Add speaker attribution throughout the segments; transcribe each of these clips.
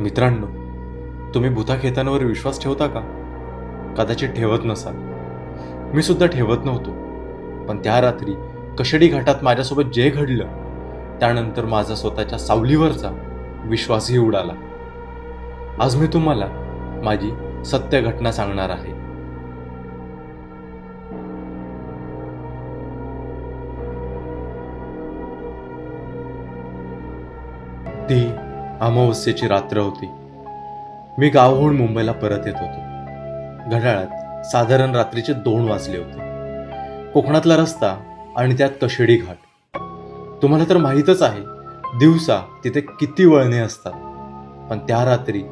Speaker 1: मित्रांनो तुम्ही भूताखेतांवर विश्वास ठेवता का? कदाचित ठेवत नसाल. मी सुद्धा ठेवत नव्हतो. पण त्या रात्री कशडी घाटात माझ्यासोबत जे घडलं त्यानंतर माझा स्वतःच्या सावलीवरचा विश्वासही उडाला. आज मी तुम्हाला माझी सत्य घटना सांगणार आहे. ती अमावस्येची रात्र होती. मी गावहून मुंबईला परत येत होतो. घड्याळात साधारण रात्रीचे दोन वाजले होते. कोकणातला रस्ता आणि त्यात कशेडी घाट. तुम्हाला तर माहीतच आहे दिवसा तिथे किती वळणे असतात. पण त्या रात्री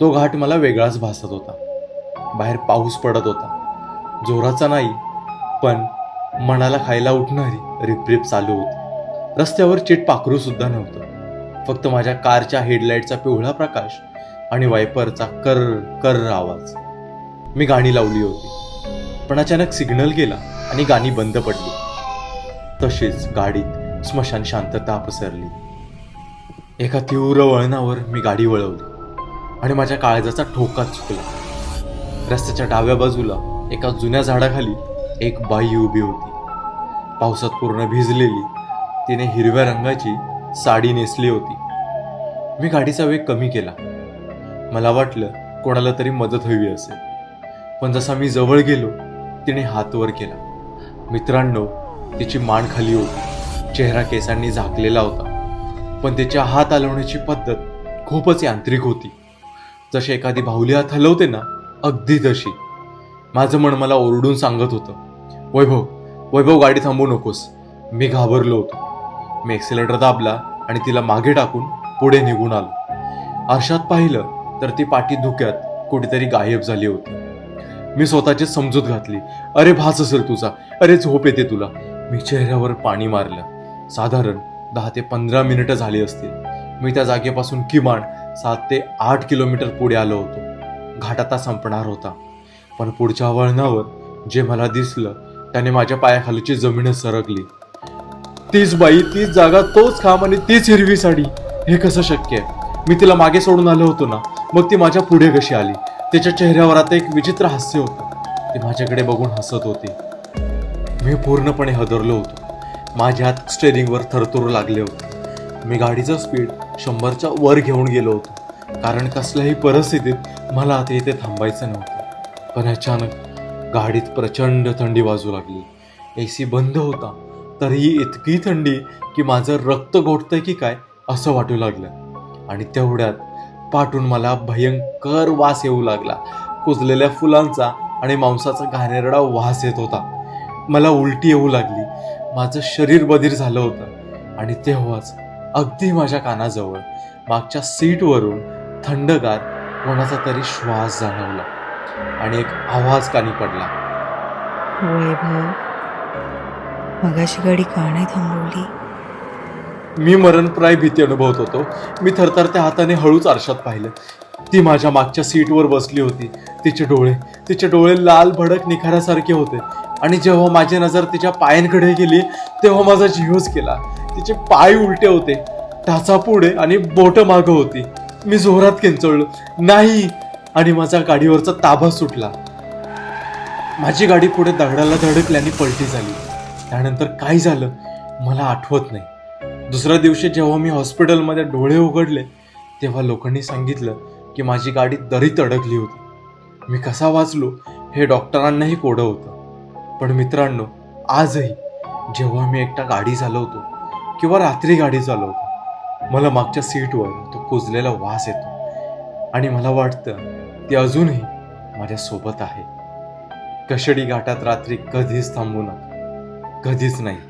Speaker 1: तो घाट मला वेगळाच भासत होता. बाहेर पाऊस पडत होता. जोराचा नाही पण मनाला खायला उठणारी रिपरिप चालू होती. रस्त्यावर चिट पाखरू सुद्धा नव्हतं. फक्त माझ्या कारच्या हेडलाईटचा पिवळा प्रकाश आणि वायपरचा कर कर आवाज. मी गाणी लावली होती. पण अचानक सिग्नल गेला आणि गाणी बंद पडली. तशीच गाडीत स्मशान शांतता पसरली. एका तीव्र वळणावर मी गाडी वळवली आणि माझ्या काळजाचा ठोका चुकला. रस्त्याच्या डाव्या बाजूला एका जुन्या झाडाखाली एक बाई उभी होती. पावसात पूर्ण भिजलेली तिने हिरव्या रंगाची साडी नेसली होती. मी गाडीचा वेग कमी केला. मला वाटलं कोणाला तरी मदत हवी असेल. पण जसा मी जवळ गेलो तिने हात वर केला. मित्रांनो तिची मान खाली होती. चेहरा केसांनी झाकलेला होता. पण तिच्या हात हलवण्याची पद्धत खूपच यांत्रिक होती. जशी एखादी बाहुली हात हलवते ना अगदी तशी. माझं मन मला ओरडून सांगत होतं वैभव वैभव गाडी थांबवू नकोस. मी घाबरलो होतो. मी एक्सिलेटर दाबला आणि तिला मागे टाकून पुढे निघून आलो. आरशात पाहिलं तर ती पाठी धुक्यात कुठेतरी गायब झाली होती. मी स्वतःची समजूत घातली. अरे भास असेल तुझा. अरे झोप येते तुला. मी चेहऱ्यावर पाणी मारलं. साधारण दहा ते पंधरा मिनिटं झाली असतील. मी त्या जागेपासून किमान सात ते आठ किलोमीटर पुढे आलो होतो. घाट आता संपणार होता. पण पुढच्या वळणावर जे मला दिसलं त्याने माझ्या पायाखालीची जमीनच सरकली. तीच बाई तीच जागा तोच खांब आणि तीच हिरवी साडी. हे कसं शक्य आहे? मी तिला मागे सोडून आलो होतो ना मग ती माझ्या पुढे कशी आली? तिच्या चेहऱ्यावर आता एक विचित्र हास्य होतं. ती माझ्याकडे बघून हसत होती. मी पूर्णपणे हदरलो होतो. माझ्या हात स्टेरिंगवर थरथरू लागले होते. मी गाडीचं स्पीड शंभरच्या वर घेऊन गेलो होतो. कारण कसल्याही परिस्थितीत मला आता इथे थांबायचं नव्हतं. पण अचानक गाडीत प्रचंड थंडी वाजू लागली. ए सी बंद होता. तरीही इतकी थंडी की माझं रक्त गोठतंय की काय असं वाटू लागलं. आणि तेवढ्यात पाठून मला भयंकर वास येऊ लागला. कुजलेल्या फुलांचा आणि मांसाचा घाणेरडा वास येत होता. मला उलटी येऊ लागली. माझं शरीर बधीर झालं होतं. आणि तेव्हाच अगदी माझ्या कानाजवळ मागच्या सीटवरून थंडगार कोणाचा तरी श्वास जाणवला. आणि एक आवाज कानी पडला.
Speaker 2: वैभव मगाशी गाडी का नाही थांबवली?
Speaker 1: मी मरणप्राय भीती अनुभवत होतो. मी थरथरत्या हाताने हळूच आरशात पाहिलं. ती माझ्या मागच्या सीटवर बसली होती. तिचे डोळे तिचे डोळे लाल भडक निखाऱ्यासारखे होते. आणि जेव्हा माझी नजर तिच्या पायांकडे गेली तेव्हा माझा जीवच केला तिचे पाय उलटे होते. टाचा पुढे आणि बोट मागं होती. मी जोरात किंचळलो. नाही! आणि माझा गाडीवरचा ताबा सुटला. माझी गाडी पुढे दगडाला धडकल्याने पलटी झाली. त्यानंतर काय झालं मला आठवत नाही. दुसऱ्या दिवशी जेव्हा मी हॉस्पिटलमध्ये डोळे उघडले तेव्हा लोकांनी सांगितलं की माझी गाडी दरीत अडकली होती. मी कसा वाचलो हे डॉक्टरांनाही कोडं होतं. पण मित्रांनो आजही जेव्हा मी एकटा गाडी चालवतो किंवा रात्री गाडी चालवतो मला मागच्या सीटवर तो कुजलेला वास येतो आणि मला वाटतं ते अजूनही माझ्यासोबत आहे. कशडी घाटात रात्री कधीच थांबू नका. कधीच नाही.